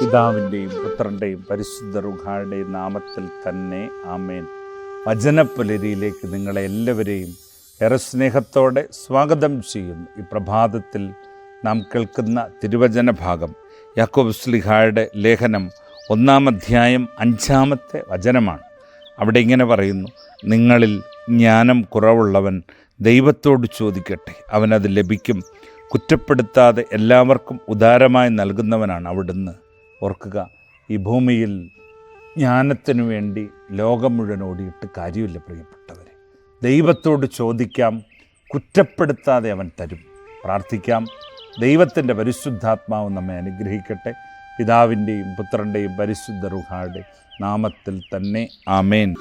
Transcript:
പിതാവിന്റെയും പുത്രന്റെയും പരിശുദ്ധ റുഹായുടെയും നാമത്തിൽ തന്നെ ആമേൻ. വചനപ്പുലരിയിലേക്ക് നിങ്ങളെ എല്ലാവരെയും ഏറെ സ്നേഹത്തോടെ സ്വാഗതം ചെയ്യുന്നു. ഈ പ്രഭാതത്തിൽ നാം കേൾക്കുന്ന തിരുവചന ഭാഗം യാക്കോബ് സ്ലിഹായുടെ ലേഖനം ഒന്നാം അധ്യായം അഞ്ചാമത്തെ വചനമാണ്. അവിടെ ഇങ്ങനെ പറയുന്നു നിങ്ങളിൽ ജ്ഞാനം കുറവുള്ളവൻ ദൈവത്തോട് ചോദിക്കട്ടെ. അവനത് ലഭിക്കും. കുറ്റപ്പെടുത്താതെ എല്ലാവർക്കും ഉദാരമായി നൽകുന്നവനാണ് അവിടുന്ന്. ഓർക്കുക ഈ ഭൂമിയിൽ ജ്ഞാനത്തിനു വേണ്ടി ലോകം മുഴുവൻ ഓടിയിട്ട് കാര്യമില്ല പ്രിയപ്പെട്ടവരെ. ദൈവത്തോട് ചോദിക്കാം കുറ്റപ്പെടുത്താതെ അവൻ തരും. പ്രാർത്ഥിക്കാം ദൈവത്തിന്റെ പരിശുദ്ധാത്മാവ് നമ്മെ അനുഗ്രഹിക്കട്ടെ. പിതാവിന്റെയും പുത്രന്റെയും പരിശുദ്ധ റുഹായുടെ നാമത്തിൽ തന്നെ ആമേൻ.